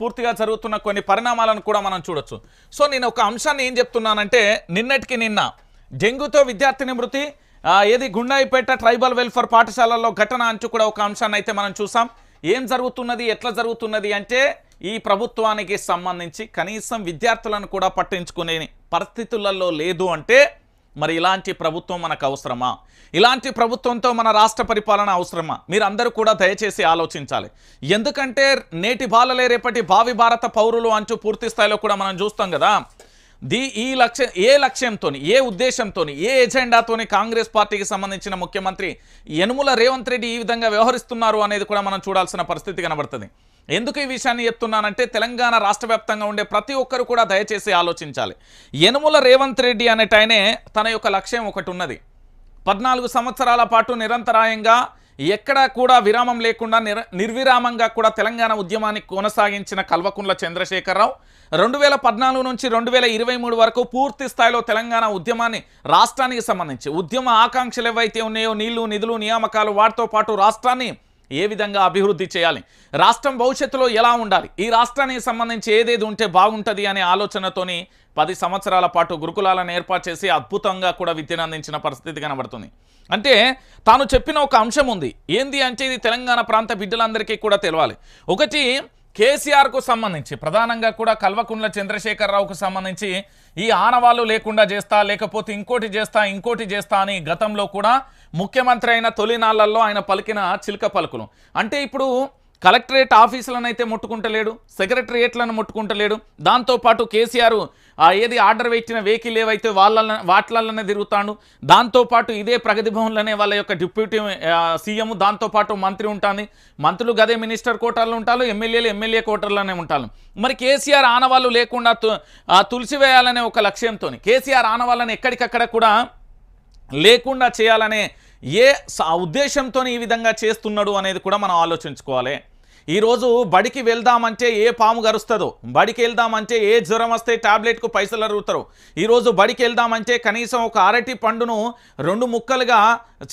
పూర్తిగా జరుగుతున్న కొన్ని పరిణామాలను కూడా మనం చూడొచ్చు. సో నేను ఒక అంశాన్ని ఏం చెప్తున్నానంటే నిన్నటికి నిన్న డెంగ్యూతో విద్యార్థిని మృతి ఏది గుండాయిపేట ట్రైబల్ వెల్ఫేర్ పాఠశాలలో ఘటన అంచు కూడా ఒక అంశాన్ని అయితే మనం చూసాం. ఏం జరుగుతున్నది ఎట్లా జరుగుతున్నది అంటే ఈ ప్రభుత్వానికి సంబంధించి కనీసం విద్యార్థులను కూడా పట్టించుకునే పరిస్థితులలో లేదు అంటే మరి ఇలాంటి ప్రభుత్వం మనకు అవసరమా? ఇలాంటి ప్రభుత్వంతో మన రాష్ట్ర పరిపాలన అవసరమా? మీరందరూ కూడా దయచేసి ఆలోచించాలి. ఎందుకంటే నేటి బాలలే రేపటి భావి భారత పౌరులు అంటూ పూర్తి స్థాయిలో కూడా మనం చూస్తాం కదా. ది ఈ లక్ష్యం ఏ లక్ష్యంతో ఏ ఉద్దేశంతో ఏ ఎజెండాతోని కాంగ్రెస్ పార్టీకి సంబంధించిన ముఖ్యమంత్రి యనుముల రేవంత్ రెడ్డి ఈ విధంగా వ్యవహరిస్తున్నారు అనేది కూడా మనం చూడాల్సిన పరిస్థితి కనబడుతుంది. ఎందుకు ఈ విషయాన్ని చెప్తున్నానంటే తెలంగాణ రాష్ట్ర వ్యాప్తంగా ఉండే ప్రతి ఒక్కరు కూడా దయచేసి ఆలోచించాలి. యనుముల రేవంత్ రెడ్డి అనేటైనే తన యొక్క లక్ష్యం ఒకటి ఉన్నది. పద్నాలుగు సంవత్సరాల పాటు నిరంతరాయంగా ఎక్కడా కూడా విరామం లేకుండా నిర నిర్విరామంగా కూడా తెలంగాణ ఉద్యమాన్ని కొనసాగించిన కల్వకుంట్ల చంద్రశేఖరరావు రెండు వేల పద్నాలుగు నుంచి రెండు వేల ఇరవై మూడు వరకు పూర్తి స్థాయిలో తెలంగాణ ఉద్యమాన్ని రాష్ట్రానికి సంబంధించి ఉద్యమ ఆకాంక్షలు ఏవైతే ఉన్నాయో నీళ్ళు నిధులు నియామకాలు వాటితో పాటు రాష్ట్రాన్ని ఏ విధంగా అభివృద్ధి చేయాలి? రాష్ట్రం భవిష్యత్తులో ఎలా ఉండాలి? ఈ రాష్ట్రానికి సంబంధించి ఏదేది ఉంటే బాగుంటుంది అనే ఆలోచనతోని పది సంవత్సరాల పాటు గురుకులాలను ఏర్పాటు చేసి అద్భుతంగా కూడా విద్యను అందించిన పరిస్థితి కనబడుతుంది. అంటే తాను చెప్పిన ఒక అంశం ఉంది. ఏంది అంటే ఇది తెలంగాణ ప్రాంత బిడ్డలందరికీ కూడా తెలవాలి. ఒకటి కేసీఆర్కు సంబంధించి ప్రధానంగా కూడా కల్వకుండ్ల చంద్రశేఖరరావుకు సంబంధించి ఈ ఆనవాళ్ళు లేకుండా చేస్తా లేకపోతే ఇంకోటి చేస్తా ఇంకోటి చేస్తా అని గతంలో కూడా ముఖ్యమంత్రి అయిన తొలినాళ్ళలో ఆయన పలికిన చిలుక పలుకులు. అంటే ఇప్పుడు కలెక్టరేట్ ఆఫీసులను అయితే ముట్టుకుంటలేడు సెక్రటరియేట్లను ముట్టుకుంటలేడు. దాంతోపాటు కేసీఆర్ ఏది ఆర్డర్ పెట్టిన వెహికల్ ఏవైతే వాళ్ళ వాటిలలోనే తిరుగుతాడు దాంతోపాటు ఇదే ప్రగతి భవన్లోనే వాళ్ళ యొక్క డిప్యూటీ సీఎం దాంతోపాటు మంత్రి ఉంటుంది. మంత్రులు గదే మినిస్టర్ కోటర్లు ఉంటారు ఎమ్మెల్యేలు ఎమ్మెల్యే కోటర్లోనే ఉంటారు. మరి కేసీఆర్ ఆనవాళ్ళు లేకుండా తు- తులసివేయాలనే ఒక లక్ష్యంతో కేసీఆర్ ఆనవాళ్ళని ఎక్కడికక్కడ కూడా లేకుండా చేయాలనే ఏ స- ఉద్దేశంతో ఈ విధంగా చేస్తున్నాడు అనేది కూడా మనం ఆలోచించుకోవాలి. ఈరోజు బడికి వెళ్దామంటే ఏ పాము గరుస్తుందో? బడికి వెళ్దామంటే ఏ జ్వరం వస్తే టాబ్లెట్కు పైసలు అరుగుతారు ఈరోజు బడికి వెళ్దామంటే కనీసం ఒక అరటి పండును రెండు ముక్కలుగా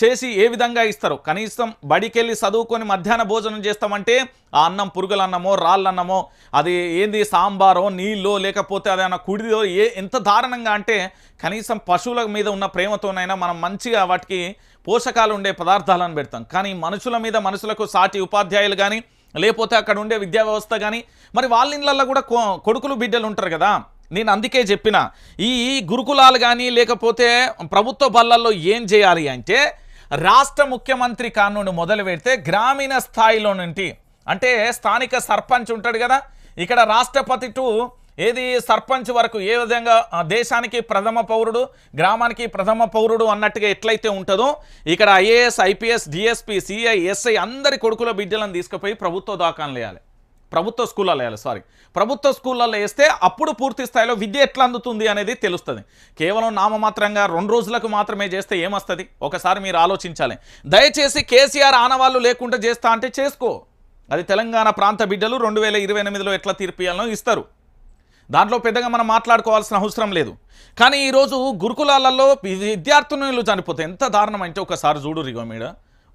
చేసి ఏ విధంగా ఇస్తారు? కనీసం బడికి వెళ్ళి చదువుకొని మధ్యాహ్న భోజనం చేస్తామంటే ఆ అన్నం పురుగులన్నమో రాళ్ళన్నమో అది ఏంది సాంబారో నీళ్ళో లేకపోతే అదేమన్నా కుడిదో ఏ ఎంత దారుణంగా అంటే కనీసం పశువుల మీద ఉన్న ప్రేమతోనైనా మనం మంచిగా వాటికి పోషకాలు ఉండే పదార్థాలను పెడతాం. కానీ మనుషుల మీద మనుషులకు సాటి ఉపాధ్యాయులు కానీ లేకపోతే అక్కడ ఉండే విద్యా వ్యవస్థ కానీ మరి వాళ్ళ ఇళ్ళల్లో కూడా కొ- కొడుకులు బిడ్డలు ఉంటారు కదా. నేను అందుకే చెప్పిన ఈ ఈ గురుకులాలు కానీ లేకపోతే ప్రభుత్వ బళ్ళల్లో ఏం చేయాలి అంటే రాష్ట్ర ముఖ్యమంత్రి కానుండి మొదలు పెడితే గ్రామీణ స్థాయిలో నుండి అంటే స్థానిక సర్పంచ్ ఉంటాడు కదా ఇక్కడ రాష్ట్రపతి టు ఏది సర్పంచ్ వరకు ఏ విధంగా దేశానికి ప్రథమ పౌరుడు గ్రామానికి ప్రథమ పౌరుడు అన్నట్టుగా ఎట్లయితే ఉంటుందో ఇక్కడ IAS IPS DSP CI SI అందరి కొడుకుల బిడ్డలను తీసుకుపోయి ప్రభుత్వ దాఖలు వేయాలి. ప్రభుత్వ స్కూళ్ళలో వేయాలి సారీ ప్రభుత్వ స్కూళ్ళల్లో వేస్తే అప్పుడు పూర్తి స్థాయిలో విద్య ఎట్లా అందుతుంది అనేది తెలుస్తుంది. కేవలం నామమాత్రంగా రెండు రోజులకు మాత్రమే చేస్తే ఏమొస్తుంది? ఒకసారి మీరు ఆలోచించాలి. దయచేసి కేసీఆర్ ఆనవాళ్ళు లేకుండా చేస్తా అంటే చేసుకో. అది తెలంగాణ ప్రాంత బిడ్డలు రెండు వేల ఇరవై ఎనిమిదిలో ఎట్లా తీర్పు ఇస్తారు. దాంట్లో పెద్దగా మనం మాట్లాడుకోవాల్సిన అవసరం లేదు. కానీ ఈరోజు గురుకులాలలో విద్యార్థినులు చనిపోతే ఎంత దారుణం అంటే ఒకసారి చూడు రిగో మీడ.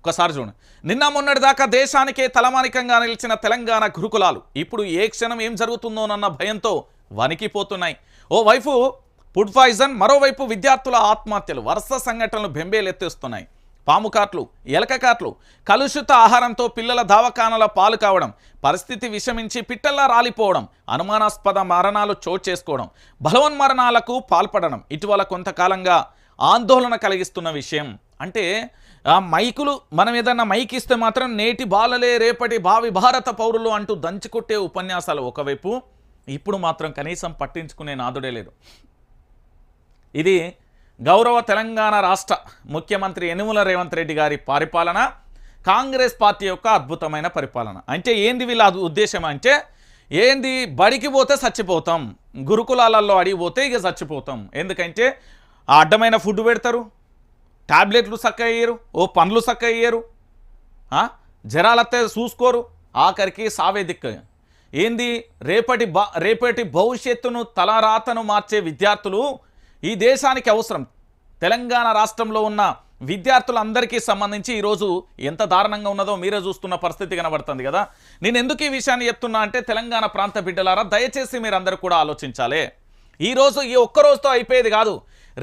ఒకసారి చూడు. నిన్న మొన్నటి దాకా దేశానికే తలమానికంగా నిలిచిన తెలంగాణ గురుకులాలు ఇప్పుడు ఏ క్షణం ఏం జరుగుతుందోనన్న భయంతో వణికిపోతున్నాయి. ఓ వైపు ఫుడ్ పాయిజన్ మరోవైపు విద్యార్థుల ఆత్మహత్యలు వరుస సంఘటనలు బెంబేలెత్తేస్తున్నాయి. పాము కాట్లు ఎలక కాట్లు కలుషిత ఆహారంతో పిల్లల దావకానల పాలు కావడం పరిస్థితి విషమించి పిట్టల్లా రాలిపోవడం అనుమానాస్పద మరణాలు చోటు చేసుకోవడం బలవన్మరణాలకు పాల్పడడం ఇటీవల కొంతకాలంగా ఆందోళన కలిగిస్తున్న విషయం. అంటే ఆ మైకులు మనం ఏదన్నా మైక్ ఇస్తే మాత్రం నేటి బాలలే రేపటి భావి భారత పౌరులు అంటూ దంచుకొట్టే ఉపన్యాసాలు ఒకవైపు. ఇప్పుడు మాత్రం కనీసం పట్టించుకునే నాదుడే లేదు. ఇది గౌరవ తెలంగాణ రాష్ట్ర ముఖ్యమంత్రి యనుమల రేవంత్ రెడ్డి గారి పరిపాలన కాంగ్రెస్ పార్టీ యొక్క అద్భుతమైన పరిపాలన. అంటే ఏంది వీళ్ళ ఉద్దేశం అంటే ఏంది బడికి పోతే చచ్చిపోతాం గురుకులాలలో అడిగిపోతే ఇక చచ్చిపోతాం. ఎందుకంటే అడ్డమైన ఫుడ్ పెడతారు టాబ్లెట్లు చక్క అయ్యారు ఓ పండ్లు చక్క అయ్యారు జ్వరాలతే చూసుకోరు ఆఖరికి సావే దిక్కు. ఏంది? రేపటి బా రేపటి భవిష్యత్తును తలరాతను మార్చే విద్యార్థులు ఈ దేశానికి అవసరం. తెలంగాణ రాష్ట్రంలో ఉన్న విద్యార్థులందరికీ సంబంధించి ఈరోజు ఎంత దారుణంగా ఉన్నదో మీరే చూస్తున్న పరిస్థితి కనబడుతుంది కదా. నేను ఎందుకు ఈ విషయాన్ని చెప్తున్నా అంటే తెలంగాణ ప్రాంత బిడ్డలారా దయచేసి మీరందరూ కూడా ఆలోచించాలి. ఈరోజు ఈ ఒక్క రోజుతో అయిపోయేది కాదు.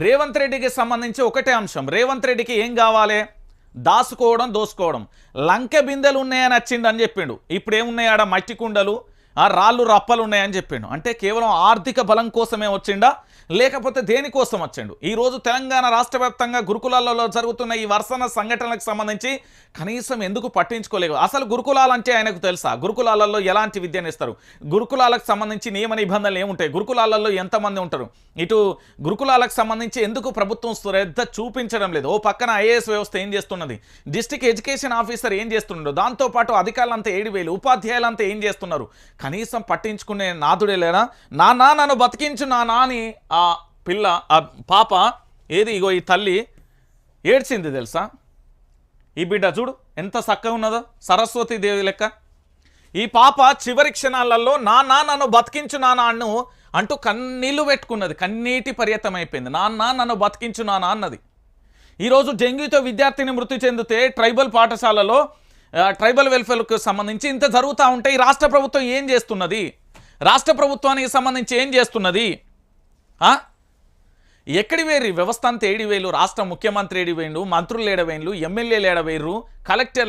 రేవంత్ రెడ్డికి సంబంధించి ఒకటే అంశం. రేవంత్ రెడ్డికి ఏం కావాలి? దాసుకోవడం దోసుకోవడం లంకె బిందెలు ఉన్నాయని వచ్చిండు అని చెప్పిండు. ఇప్పుడు ఏమున్నాయాడ ఆడ? మట్టి కుండలు రాళ్ళు రప్పలు ఉన్నాయని చెప్పిండు అంటే కేవలం ఆర్థిక బలం కోసమే వచ్చిండా? లేకపోతే దేనికోసం వచ్చిండు? ఈరోజు తెలంగాణ రాష్ట్ర వ్యాప్తంగా గురుకులాలలో జరుగుతున్న ఈ వర్షన సంఘటనలకు సంబంధించి కనీసం ఎందుకు పట్టించుకోలేదు? అసలు గురుకులాలంటే ఆయనకు తెలుసా? గురుకులాలలో ఎలాంటి విద్యను ఇస్తారు గురుకులాలకు సంబంధించి నియమ నిబంధనలు ఏముంటాయి? గురుకులాలలో ఎంతమంది ఉంటారు? ఇటు గురుకులాలకు సంబంధించి ఎందుకు ప్రభుత్వం శ్రద్ధ చూపించడం లేదు? ఓ పక్కన ఐఏఎస్ వ్యవస్థ ఏం చేస్తున్నది? డిస్టిక్ ఎడ్యుకేషన్ ఆఫీసర్ ఏం చేస్తున్నాడు దాంతోపాటు అధికారులంతా ఏడు వేలు ఉపాధ్యాయులంతా ఏం చేస్తున్నారు? కనీసం పట్టించుకునే నాదుడే లేనా నాన్న నన్ను బతికించు నా నాని ఆ పిల్ల ఆ పాప ఏది ఇగో ఈ తల్లి ఏడ్చింది తెలుసా? ఈ బిడ్డ చూడు ఎంత చక్కగా ఉన్నదో సరస్వతి దేవి లెక్క. ఈ పాప చివరి క్షణాలలో నాన్న నన్ను బతికించు నాన్న అన్ను అంటూ కన్నీళ్ళు పెట్టుకున్నది కన్నీటి పర్యతం అయిపోయింది. నాన్న నన్ను బతికించు నాన్న అన్నది. ఈరోజు డెంగ్యూతో విద్యార్థిని మృతి చెందితే ట్రైబల్ పాఠశాలలో ట్రైబల్ వెల్ఫేర్కు సంబంధించి ఇంత జరుగుతూ ఉంటే ఈ రాష్ట్ర ప్రభుత్వం ఏం చేస్తున్నది? రాష్ట్ర ప్రభుత్వానికి సంబంధించి ఏం చేస్తున్నది? ఆ? ఎక్కడి వేరు? వ్యవస్థ అంతా ఏడివేలు రాష్ట్ర ముఖ్యమంత్రి ఏడివేయండు మంత్రులు ఏడవేయండు ఎమ్మెల్యేలు ఏడవేయరు కలెక్టర్